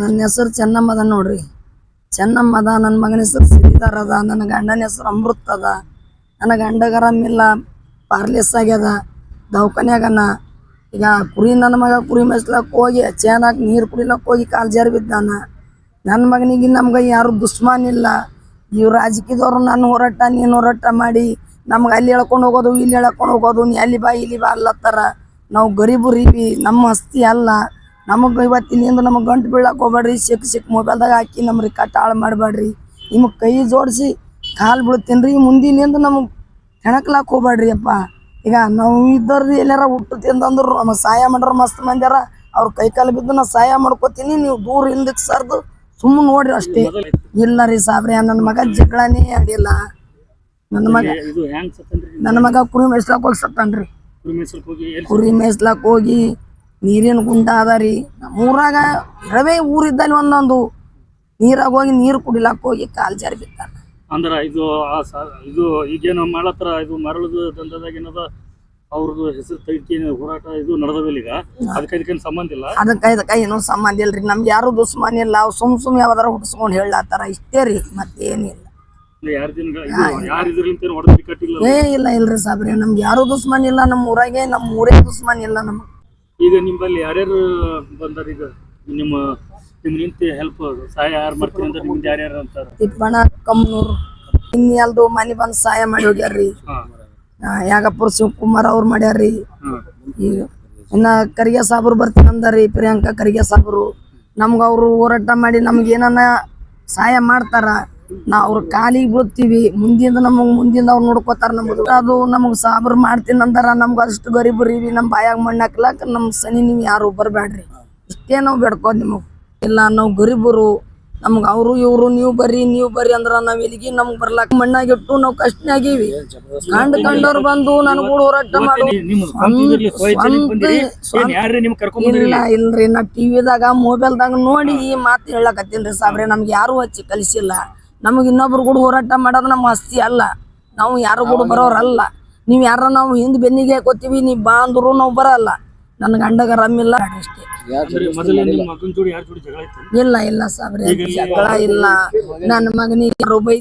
ನನ್ನ ಹೆಸರು ಚೆನ್ನಮ್ಮ ಅದ ನೋಡ್ರಿ. ಚೆನ್ನಮ್ಮ ಅದ ನನ್ನ ಮಗನ ಹೆಸರು ಸಿರಿದಾರ ಅದ ನನ್ನ ಗಂಡನ ಹೆಸರು ಅಮೃತ್ ಅದ. ನನ್ನ ಗಂಡಗ ಆರಾಮಿಲ್ಲ ಪಾರ್ಲೆಸ್ ಆಗ್ಯದ ದವಾಖಾನ್ಯಾಗನ ಈಗ ಕುರಿ, ನನ್ನ ಮಗ ಕುರಿ ಮೇಯ್ಸ್ಲಕ್ ಹೋಗಿ ಅಚಾನಕ್ ನೀರು ಕುಡಿಲಕ್ಕೆ ಹೋಗಿ ಕಾಲು ಜಾರಿ ಬಿದ್ದಾನ. ನನ್ನ ಮಗನಿಗೆ ನಮ್ಗೆ ಯಾರು ದುಶ್ಮನ್ ಇಲ್ಲ. ಇವ್ ರಾಜಕೀಯದವ್ರು, ನನ್ನ ಹೋರಾಟ, ನೀನು ಹೋರಾಟ ಮಾಡಿ. ನಮ್ಗೆ ಅಲ್ಲಿ ಎಳ್ಕೊಂಡು ಹೋಗೋದು, ಇಲ್ಲಿ ಎಳ್ಕೊಂಡು ಹೋಗೋದು, ನೀ ಅಲ್ಲಿ ಬಾ, ಇಲ್ಲಿ ಬಾ ಅಲ್ಲತ್ತಾರ ನಾವು ಗರೀಬರು ಇವಿ ನಮ್ಮ ಅಸ್ತಿ ಅಲ್ಲ. ನಮಗೆ ಇವತ್ತಿನಿಂದ ನಮಗೆ ಗಂಟು ಬೀಳಕ್ಕೆ ಹೋಗ್ಬೇಡ್ರಿ. ಸಿಕ್ ಸಿಕ್ ಮೊಬೈಲ್ದಾಗ ಹಾಕಿ ನಮ್ಮ ರಿಕಾರ್ಟ್ ಹಾಳು ಮಾಡಬೇಡ್ರಿ. ನಿಮಗೆ ಕೈ ಜೋಡಿಸಿ ಕಾಲು ಬೀಳ್ತೀನಿ ರೀ. ಮುಂದಿನಿಂದ ನಮಗೆ ಹೆಣಕ್ಲಾಕ್ ಹೋಗ್ಬೇಡ್ರಿ ಅಪ್ಪ. ಈಗ ನಾವು ಇದ್ದವ್ರಿ ಎಲ್ಲಾರ ಹುಟ್ಟು ತಿಂದಂದ್ರು ನಮಗೆ ಸಹಾಯ ಮಾಡ್ರ ಮಸ್ತ್ ಮಂದ್ಯಾರ. ಅವ್ರ ಕೈ ಕಾಲು ಬಿದ್ದು ನಾ ಸಹಾಯ ಮಾಡ್ಕೋತೀನಿ. ನೀವು ದೂರ ಹಿಂದಕ್ಕೆ ಸರ್ದು ಸುಮ್ಮನೆ ನೋಡ್ರಿ ಅಷ್ಟೇ. ಇಲ್ಲ ರೀ ಸಾಬ್ರಿ ನನ್ನ ಮಗ ಜಗಳನೇ ಆಡಿಲ್ಲ. ನನ್ನ ಮಗ ನನ್ನ ಮಗ ಕುರಿ ಮೇಯ್ಸ್ಲಾಕ್ ಹೋಗಿ ಸತ್ತಾನ್ರಿ. ಕುರಿ ಮೇಸ್ಲಾಕ್ ಹೋಗಿ ನೀರಿನ ಗುಂಡ ಅದ ರೀ ನಮ್ಮೂರಾಗ ಇರವೇ ಊರಿದ್ದಲ್ಲಿ ಒಂದೊಂದು. ನೀರಾಗ ಹೋಗಿ ನೀರು ಕುಡಿಲಾಕ್ ಹೋಗಿ ಕಾಲ್ ಜಾರಿ ಬಿತ್ತಾರ. ಅಂದ್ರ ಇದು ಆ ಸ- ಇದು ಈಗೇನು ಮಾಡತ್ರ ಇದು ಮರಳದ ದಂಧದಾಗ ಏನದ ಅವ್ರದ್ದು ಹೆಸರು ತೆಗಿಕೆ ಹೋರಾಟ ಇದು ನಡೆದವಿಲ್ಲ ಈಗ. ಅದಕ್ಕೆ ಇದಕ್ಕೇನು ಸಂಬಂಧ ಇಲ್ಲ? ಅದಕ್ಕೆ ಇದಕ್ಕೆ ಏನೂ ಸಂಬಂಧ ಇಲ್ರಿ. ನಮ್ಗೆ ಯಾರು ದುಸ್ಮಾನ ಇಲ್ಲ. ಅವ್ ಸುಮ್ ಸುಮ್ ಯಾವ್ದಾರ ಹುಟ್ಟಿಸ್ಕೊಂಡು ಹೇಳತ್ತಾರ. ಇಷ್ಟೇ ರೀ. ಮತ್ತೇನಿಲ್ಲ ಯಾರು ದಿನ ಇದು ಯಾರು ಇದ್ರಲಿಂತ ಹೊಡೆದ ಕಟ್ಟಿಲ್ಲ ಏ ಇಲ್ಲ ಇಲ್ರಿ ಸಾಬ್ರಿ. ನಮ್ಗೆ ಯಾರು ದುಶ್ಮನ್ ಇಲ್ಲ. ನಮ್ಮ ಊರಾಗೆ ನಮ್ಮ ಊರೇ ದುಶ್ಮನ್ ಇಲ್ಲ ನಮಗೆ. ಈಗ ನಿಮ್ಮಲ್ಲಿ ಯಾರ್ಯಾರು ಬಂದಾರ ಈಗ? ನಿಮ್ಮ ನಿಮ್ ನಿಂತ ಹೆಲ್ಪ್ ಸಹಾಯ ಯಾರು ಮಾಡ್ತೀನಿ ಅಂತ ನಿಮ್ದು ಯಾರ್ಯಾರು ಅಂತಾರ? ತಿಪ್ಪಣ ಕಮ್ಮನೂರ್ ಇನ್ನೆಲ್ದು ಮನೆ ಬಂದ್ ಸಹಾಯ ಮಾಡಿ ಹೋಗ್ಯಾರ್ರಿ. ಯಾಗಪ್ಪರ್ ಶಿವಕುಮಾರ್ ಅವ್ರು ಮಾಡ್ಯಾರ್ರಿ. ಈಗ ಇನ್ನ ಕರಿಗೆ ಸಾಬ್ರು ಬರ್ತೀನಿ ಅಂದಾರಿ ಪ್ರಿಯಾಂಕಾ ಕರಿಗೆ ಸಾಬ್ರು. ನಮ್ಗ ಅವ್ರು ಹೋರಾಟ ಮಾಡಿ ನಮ್ಗೆ ಏನನ್ನ ಸಹಾಯ ಮಾಡ್ತಾರ. ನಾ ಅವ್ರ ಕಾಲಿಗೆ ಬೀಳ್ತೀವಿ. ಮುಂದಿಂದ ನಮಗೆ ಮುಂದಿಂದ ಅವ್ರು ನೋಡ್ಕೋತಾರ ನಮ್ದು. ಅದು ನಮಗೆ ಸಾಬ್ರು ಮಾಡ್ತೀನಿ ಅಂದಾರ ನಮ್ಗೆ ಅಷ್ಟು ಗರೀಬರೀವಿ ನಮ್ಮ ಬಾಯಾಗ ಮಣ್ಣು ಹಾಕ್ಲಾಕ ನಮ್ಮ ಸನಿ ನೀವು ಯಾರು ಬರಬೇಡ್ರಿ ಇಷ್ಟೇ ನಾವು ಬೇಡ್ಕೋದ್ ನಿಮಗೆ. ಇಲ್ಲ ನಾವು ಗರೀಬರು ನಮ್ಗೆ ಅವರು ಇವರು ನೀವು ಬರ್ರಿ ನೀವು ಬರ್ರಿ ಅಂದ್ರ ನಾವ್ ಇಲ್ಲಿಗೆ ನಮ್ಗೆ ಬರ್ಲಾಕ ಮಣ್ಣಾಗಿಟ್ಟು ನಾವು ಕಷ್ಟನಾಗೀವಿ ಕಂಡ್ ಕಂಡವ್ರು ಬಂದು ನನ್ ಕೂಡ ಹೋರಾಟ ಮಾಡು. ಇಲ್ಲ ಇಲ್ರಿ ನಾ ಟಿವಿದಾಗ ಮೊಬೈಲ್ದಾಗ ನೋಡಿ ಈ ಮಾತು ಹೇಳಕತ್ತೀನ್ರಿ ಸಾಬ್ರೆ. ನಮ್ಗೆ ಯಾರು ಹಚ್ಚಿ ಕಲಿಸಿಲ್ಲ. ನಮಗೆ ಇನ್ನೊಬ್ರು ಕೂಡ ಹೋರಾಟ ಮಾಡೋದು ನಮ್ಮ ಆಸ್ತಿ ಅಲ್ಲ. ನಾವು ಯಾರು ಕೂಡ ಬರೋರಲ್ಲ. ನೀವು ಯಾರ ನಾವು ಹಿಂದ್ ಬೆನ್ನಿಗೆ ಹಾಕೋತೀವಿ ನೀವ್ ಬಾ ಅಂದ್ರು ನಾವು ಬರಲ್ಲ. ನನ್ನ ಗಂಡಗ ರಮ್ಮಿಲ್ಲ ಅಷ್ಟೇ ಅಂದ್ರೆ ನಿಮ್ಮ ಮಗನ ಜೋಡಿ ಯಾರ ಜೋಡಿ ಜಗಳ ಆಯ್ತು? ಇಲ್ಲ ಇಲ್ಲ ಸಾಬ್ರೆ ಜಗಳ ಇಲ್ಲ. ನನ್ನ ಮಗನಿಗೆ ಬೈ